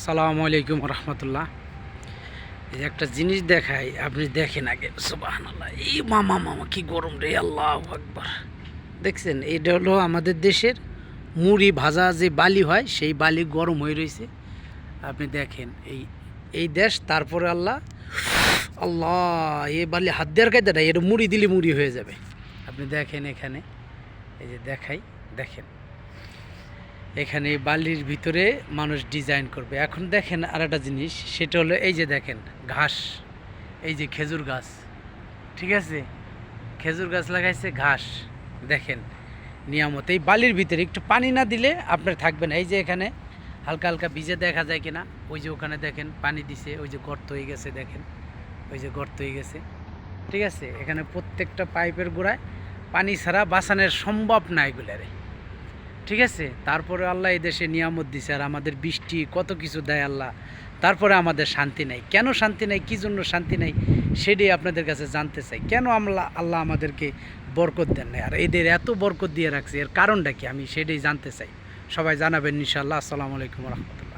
আসসালামু আলাইকুম রহমতুল্লাহ। এই একটা জিনিস দেখাই, আপনি দেখেন আগে। সুবাহান এই মামা মামা, কি গরম রে, আল্লাহ আকবার। দেখছেন, এটা হলো আমাদের দেশের মুড়ি ভাজা যে বালি হয়, সেই বালি গরম হয়ে রয়েছে। আপনি দেখেন, এই এই দেশ, তারপরে আল্লাহ আল্লাহ, এই বালি হাত দেওয়ার কায়দা এটা মুড়ি দিলে মুড়ি হয়ে যাবে। আপনি দেখেন এখানে, এই যে দেখাই, দেখেন। এখানে বালির ভিতরে মানুষ ডিজাইন করবে। এখন দেখেন আর একটা জিনিস, সেটা হলো এই যে দেখেন ঘাস, এই যে খেজুর গাছ, ঠিক আছে? খেজুর গাছ লাগাইছে ঘাস, দেখেন নিয়ামত। এই বালির ভিতরে একটু পানি না দিলে আপনার থাকবে না। এই যে এখানে হালকা হালকা ভিজে দেখা যায় কিনা, ওই যে ওখানে দেখেন পানি দিছে, ওই যে গর্ত হয়ে গেছে দেখেন, ওই যে গর্ত হয়ে গেছে, ঠিক আছে? এখানে প্রত্যেকটা পাইপের গোড়ায় পানি ছাড়া বাঁচানোর সম্ভব না এগুলারে। ঠিক আছে? তারপরে আল্লাহ এই দেশে নিয়ামত দিছে আর আমাদের বৃষ্টি কত কিছু দেয় আল্লাহ। তারপরে আমাদের শান্তি নাই। কেন শান্তি নাই? কী জন্য শান্তি নাই? সেটাই আপনাদের কাছে জানতে চাই। কেন আমলা আল্লাহ আমাদেরকে বরকত দেন নাই? আর এদের এত বরকত দিয়ে রাখছে, এর কারণটা কি? আমি সেটাই জানতে চাই। সবাই জানাবেন ইনশাআল্লাহ। আসসালামু আলাইকুম রহমতুল্লাহ।